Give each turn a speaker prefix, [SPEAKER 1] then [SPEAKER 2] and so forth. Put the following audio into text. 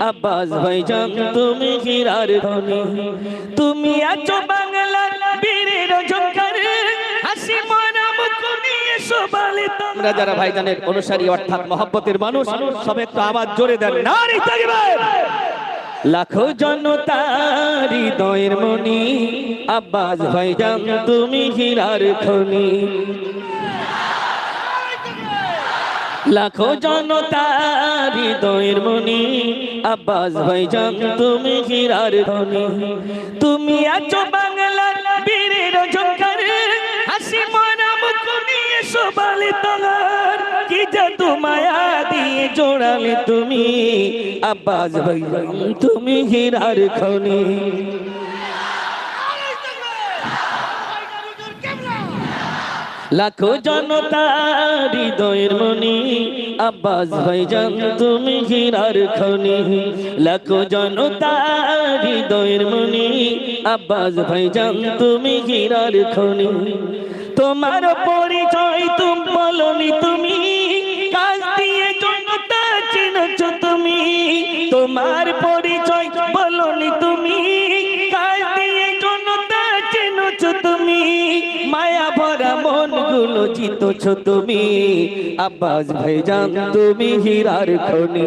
[SPEAKER 1] আব্বাস ভাইজান তুমি হীরার খনি তুমি আছো বাংলার বীরের ঝঙ্কার হাসি মরা মুখ নিয়ে সবালে আমরা যারা ভাইজানের অনুসারী অর্থাৎ মহব্বতের মানুষ সবে একটু আওয়াজ জোরে দেন। নারী তাকবীর লাখো জনতার হৃদয়ের মনি আব্বাস ভাইজান তুমি হীরার খনি লাখো জনতার হৃদয়ের মনি আব্বাস ভাইজান তুমি হীরার ধনি। তুমি আছো বাংলার বীরের ঝঙ্কার হাসি মরা মুখ নিয়ে সবালে তালার। কি জাদু মায়া দিয়ে জোড়ালে তুমি, আব্বাস ভাইজান তুমি হীরার খনি লাখো জনতা হৃদয়ের মনি আব্বাস ভাইজান, তুমি হীরার খনি। লাখো জনতা হৃদয়ের মনি আব্বাস ভাইজান, তুমি হীরার খনি। তোমার পরিচয় তুম বলনি তুমি। কাজ দিয়ে জনতা চিনছ তুমি। তোমার পরিচয় চিনছ তুমি? মায়া ভরা মনগুলো জিতছ তুমি। আব্বাস ভাইজান তুমি হীরার খনি।